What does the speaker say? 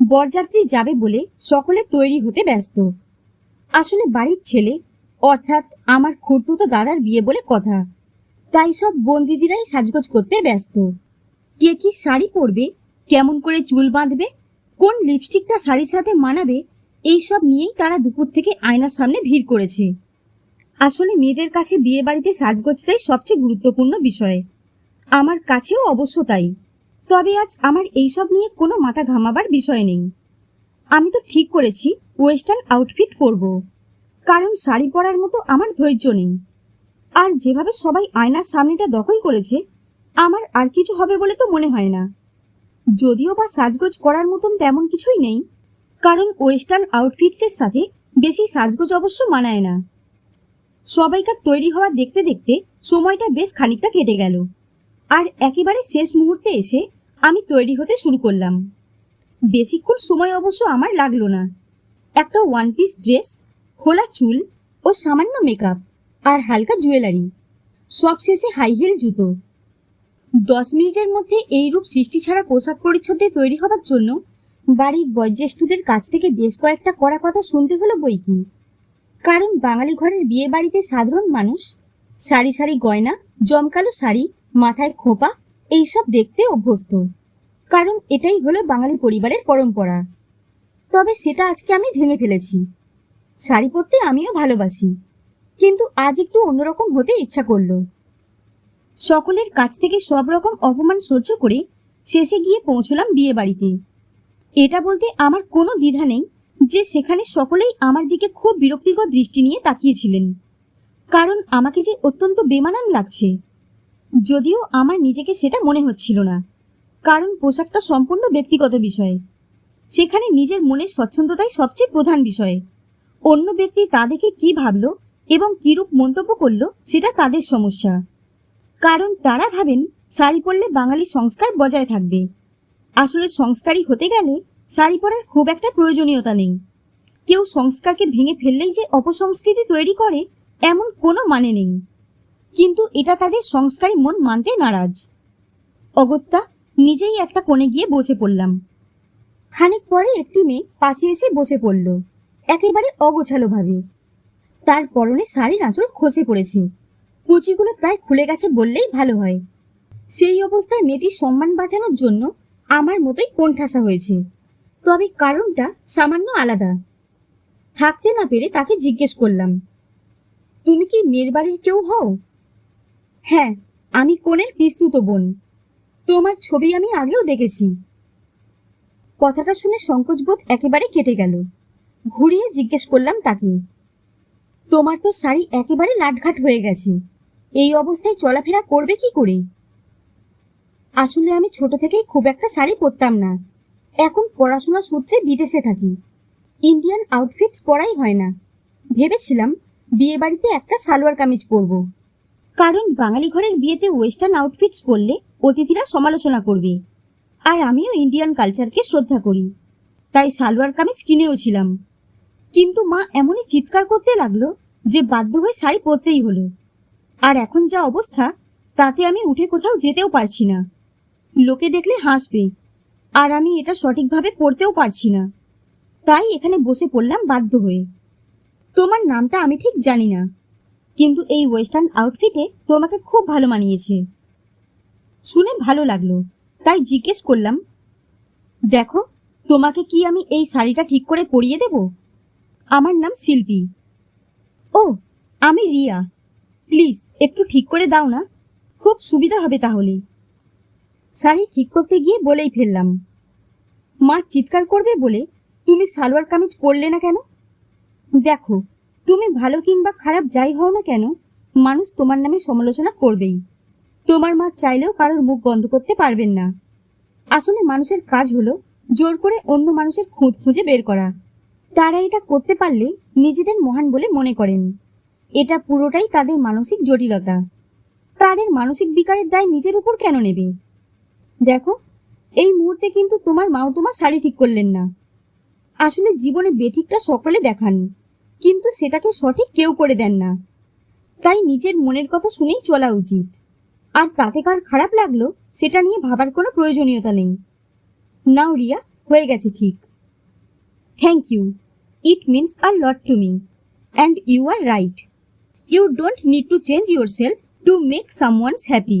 বরযাত্রী যাবে বলে সকলে তৈরি হতে ব্যস্ত। আসলে বাড়ির ছেলে, অর্থাৎ আমার খুড়তুতো দাদার বিয়ে বলে কথা। তাই সব বন্দিদিরাই সাজগোজ করতে ব্যস্ত। কে কি শাড়ি পরবে, কেমন করে চুল বাঁধবে, কোন লিপস্টিকটা শাড়ির সাথে মানাবে, এই সব নিয়েই তারা দুপুর থেকে আয়নার সামনে ভিড় করেছে। আসলে মেয়েদের কাছে বিয়ে বাড়িতে সাজগোজটাই সবচেয়ে গুরুত্বপূর্ণ বিষয়। আমার কাছেও অবশ্য তাই। তবে আজ আমার এইসব নিয়ে কোনো মাথা ঘামাবার বিষয় নেই। আমি তো ঠিক করেছি ওয়েস্টার্ন আউটফিট পরব। কারণ শাড়ি পরার মতো আমার ধৈর্য নেই। আর যেভাবে সবাই আয়নার সামনেটা দখল করেছে, আমার আর কিছু হবে বলে তো মনে হয় না। যদিও বা সাজগোজ করার মতন তেমন কিছুই নেই, কারণ ওয়েস্টার্ন আউটফিটসের সাথে বেশি সাজগোজ অবশ্য মানায় না। সবাইকার তৈরি হওয়া দেখতে দেখতে সময়টা বেশ খানিকটা কেটে গেল। আর একেবারে শেষ মুহূর্তে এসে আমি তৈরি হতে শুরু করলাম। বেশিক্ষণ সময় অবশ্য আমার লাগল না। একটা ওয়ান পিস ড্রেস খোলা চুল ও সামান্য মেকআপ আর হালকা জুয়েলারি সব শেষে হাই হিল জুতো। দশ মিনিটের মধ্যে এই রূপ সৃষ্টি ছাড়া পোশাক পরিচ্ছদে তৈরি হবার জন্য বাড়ির বয়োজ্যেষ্ঠদের কাছ থেকে বেশ কয়েকটা কড়া কথা শুনতে হলো বই কি। কারণ বাঙালি ঘরের বিয়ে বাড়িতে সাধারণ মানুষ, সারি সারি গয়না, জমকালো শাড়ি, মাথায় খোপা, এইসব দেখতে অভ্যস্ত। কারণ এটাই হলো বাঙালি পরিবারের পরম্পরা। তবে সেটা আজকে আমি ভেঙে ফেলেছি। শাড়ি পরতে আমিও ভালোবাসি। কিন্তু আজ একটু অন্যরকম হতে ইচ্ছা করল। সকলের কাছ থেকে সব রকম অপমান সহ্য করে শেষে গিয়ে পৌঁছলাম বিয়ে বাড়িতে। এটা বলতে আমার কোনো দ্বিধা নেই যে সেখানে সকলেই আমার দিকে খুব বিরক্তিকর দৃষ্টি নিয়ে তাকিয়েছিলেন। কারণ আমাকে যে অত্যন্ত বেমানান লাগছে। যদিও আমার নিজেকে সেটা মনে হচ্ছিল না। কারণ পোশাকটা সম্পূর্ণ ব্যক্তিগত বিষয়। সেখানে নিজের মনের স্বচ্ছন্দতাই সবচেয়ে প্রধান বিষয়। অন্য ব্যক্তি তা দেখে কি ভাবল এবং কিরূপ মন্তব্য করল সেটা তাদের সমস্যা। কারণ তারা ভাবেন, শাড়ি পরলে বাঙালি সংস্কার বজায় থাকবে। আসলে সংস্কারী হতে গেলে শাড়ি পরার খুব একটা প্রয়োজনীয়তা নেই। কেউ সংস্কারকে ভেঙে ফেললেই যে অপসংস্কৃতি তৈরি করে, এমন কোনো মানে নেই। কিন্তু এটা তাদের সংস্কারী মন মানতে নারাজ। অগত্যা নিজেই একটা কোণে গিয়ে বসে পড়লাম। খানিক পরে একটি মেয়ে পাশে এসে বসে পড়ল, একেবারে অগোছালোভাবে। তার পরনে শাড়ির আঁচল খসে পড়েছে। কুচিগুলো প্রায় খুলে গেছে বললেই ভালো হয়। সেই অবস্থায় মেয়েটির সম্মান বাঁচানোর জন্য আমার মতোই কোণঠাসা হয়েছে। তবে কারণটা সামান্য আলাদা। থাকতে না পেরে তাকে জিজ্ঞেস করলাম, তুমি কি মেয়ের বাড়ির কেউ হও? হ্যাঁ আমি কোণের পিস্তুত বোন। তোমার ছবি আমি আগেও দেখেছি। কথাটা শুনে সংকোচবোধ একেবারে কেটে গেল। ঘুরিয়ে জিজ্ঞেস করলাম তাকে, তোমার তো শাড়ি একেবারে লাটঘাট হয়ে গেছে। এই অবস্থায় চলাফেরা করবে কি করে? আসলে আমি ছোট থেকেই খুব একটা শাড়ি পরতাম না। এখন পড়াশোনা সূত্রে বিদেশে থাকি। ইন্ডিয়ান আউটফিটস পরাই হয় না। ভেবেছিলাম বিয়ে বাড়িতে একটা সালোয়ার কামিজ পরব। কারণ বাঙালি ঘরের বিয়েতে ওয়েস্টার্ন আউটফিটস পরলে অতিথিরা সমালোচনা করবে। আর আমিও ইন্ডিয়ান কালচারকে শ্রদ্ধা করি। তাই সালোয়ার কামিজ কিনেও ছিলাম। কিন্তু মা এমনই চিৎকার করতে লাগল যে বাধ্য হয়ে শাড়ি পরতেই হলো। আর এখন যা অবস্থা, তাতে আমি উঠে কোথাও যেতেও পারছি না। লোকে দেখলে হাসবে, আর আমি এটা সঠিকভাবে পড়তেও পারছি না। তাই এখানে বসে পড়লাম বাধ্য হয়ে। তোমার নামটা আমি ঠিক জানি না। কিন্তু এই ওয়েস্টার্ন আউটফিটে তোমাকে খুব ভালো মানিয়েছে। শুনে ভালো লাগল। তাই জিজ্ঞেস করলাম, দেখো, তোমাকে কি আমি এই শাড়িটা ঠিক করে পরিয়ে দেব? আমার নাম শিল্পী। ও, আমি রিয়া। প্লিজ, একটু ঠিক করে দাও না। খুব সুবিধা হবে তাহলে। শাড়ি ঠিক করতে গিয়ে বলেই ফেললাম, মা চিৎকার করবে বলে তুমি সালোয়ার কামিজ পরলে না কেন? দেখো তুমি ভালো কিংবা খারাপ যাই হও না কেন, মানুষ তোমার নামে সমালোচনা করবেই। তোমার মা চাইলেও কারোর মুখ বন্ধ করতে পারবেন না। আসলে মানুষের কাজ হলো জোর করে অন্য মানুষের খুঁত খুঁজে বের করা। তারা এটা করতে পারলে নিজেদের মহান বলে মনে করেন। এটা পুরোটাই তাদের মানসিক জটিলতা। তাদের মানসিক বিকারের দায় নিজের উপর কেন নেবে? দেখো, এই মুহূর্তে কিন্তু তোমার মাও তোমার শাড়ি ঠিক করলেন না। আসলে জীবনে বেঠিকটা সকলে দেখান। কিন্তু সেটাকে সঠিক কেউ করে দেন না। তাই নিজের মনের কথা শুনেই চলা উচিত। আর তাতে কার খারাপ লাগল, সেটা নিয়ে ভাবার কোনো প্রয়োজনীয়তা নেই। নাও রিয়া, হয়ে গেছে ঠিক। Thank you it means a lot to me and you are right you don't need to change yourself to make someone's happy